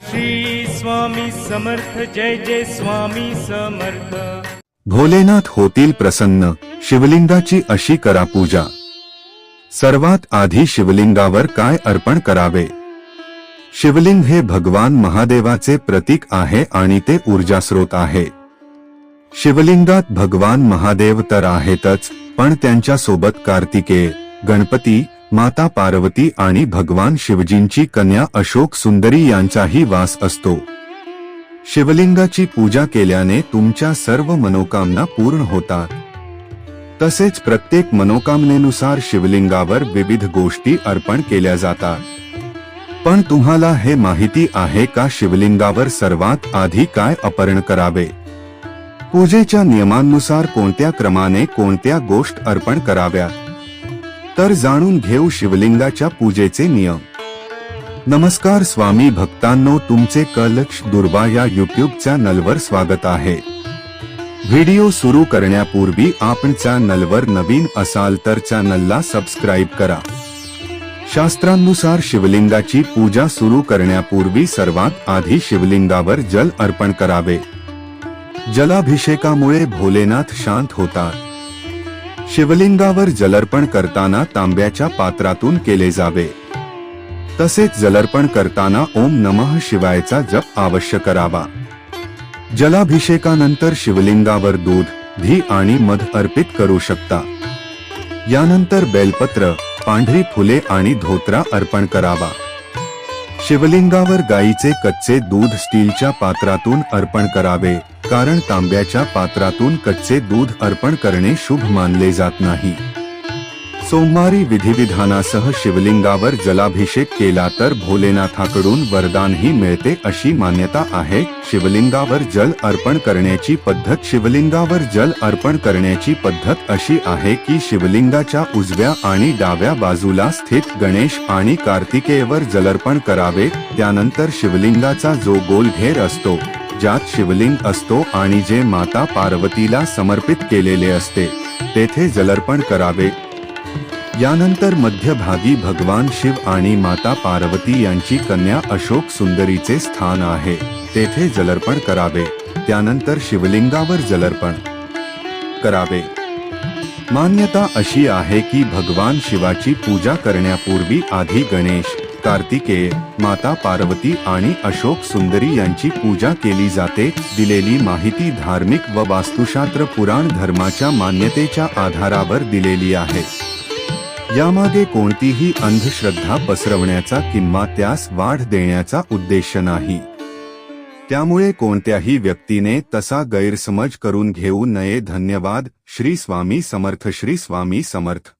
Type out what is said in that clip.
श्री स्वामी समर्थ जय जय स्वामी समर्थ. भोलेनाथ होतील प्रसन्न शिवलिंगाची अशी करा पूजा. सर्वात आधी शिवलिंगावर काय अर्पण करावे? शिवलिंग हे भगवान महादेवाचे प्रतीक आहे आणि ते ऊर्जास्रोत आहे. शिवलिंगात भगवान महादेव तर आहेतच पण त्यांच्यासोबत कार्तिकेय गणपती माता पार्वती आणि भगवान शिवजींची कन्या अशोक सुंदरी यांचाही वास असतो. शिवलिंगाची पूजा केल्याने तुमच्या सर्व मनोकामना पूर्ण होतात. तसेच प्रत्येक मनोकामनेनुसार शिवलिंगावर विविध गोष्टी अर्पण केल्या जातात. पण तुम्हाला हे माहिती आहे का शिवलिंगावर सर्वात आधी काय अपर्ण करावे? पूजेच्या नियमांनुसार कोणत्या क्रमाने कोणत्या गोष्ट अर्पण कराव्यात? तर जाणून घेऊ शिवलिंगाच्या पूजेचे नियम. नमस्कार स्वामी भक्तांनो तुमचे कलक्ष दुर्बा या युट्यूब चॅनलवर स्वागत आहे. व्हिडिओ सुरू करण्यापूर्वी आपण चॅनलवर नवीन असाल तर चॅनलला सबस्क्राईब करा. शास्त्रांनुसार शिवलिंगाची पूजा सुरू करण्यापूर्वी सर्वात आधी शिवलिंगावर जल अर्पण करावे. जलाभिषेकामुळे भोलेनाथ शांत होतात. शिवलिंगावर जलर्पण करताना तांब्याच्या पात्रातून केले जावे. तसेच जलर्पण करताना ओम नमः शिवायचा जप अवश्य करावा. जलाभिषेकानंतर शिवलिंगावर दूध घी आणि मध अर्पित करू शकता. यानंतर बेलपत्र पांढरी फुले आणि धोत्रा अर्पण करावा. शिवलिंगावर गाईचे कच्चे दूध स्टीलच्या पात्रातून अर्पण करावे. कारण तांब्याच्या पात्रातून कच्चे दूध अर्पण करणे शुभ मानले जात नाही. सोमवारी विधिविधानासह शिवलिंगावर जलाभिषेक केला तर भोलेनाथाकडून वरदानही मिळते अशी मान्यता आहे. शिवलिंगावर जल अर्पण करण्याची पद्धत शिवलिंगावर जल अर्पण करण्याची पद्धत अशी आहे की शिवलिंगाच्या उजव्या आणि डाव्या बाजूला स्थित गणेश आणि कार्तिकेयवर जलर्पण करावे त्यानंतर शिवलिंगाचा जो गोल घेर असतो ज्यात शिवलिंग असतो आणि जे माता पार्वतीला समर्पित केलेले असते तेथे जलर्पण करावे. यानंतर मध्यभागी भगवान शिव आणि माता पार्वती यांची कन्या अशोक सुंदरीचे स्थान आहे तेथे जलर्पण करावे. त्यानंतर शिवलिंगावर जलर्पण करावे. मान्यता अशी आहे की भगवान शिवाची पूजा करण्यापूर्वी आधी गणेश कार्तिकेय माता पार्वती आणि अशोक सुंदरी यांची पूजा केली जाते. दिलेली माहिती धार्मिक व वास्तुशास्त्र पुराण धर्माच्या मान्यतेच्या आधारावर दिलेली आहे. यामागे कोणतीही अंधश्रद्धा पसरवण्याचा किंवा त्यास वाढ देण्याचा उद्देश नाही. त्यामुळे कोणत्याही व्यक्तीने तसा गैरसमज करून घेऊ नये. धन्यवाद. श्री स्वामी समर्थ. श्री स्वामी समर्थ.